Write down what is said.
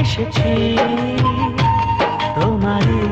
এসেছি। তোমারই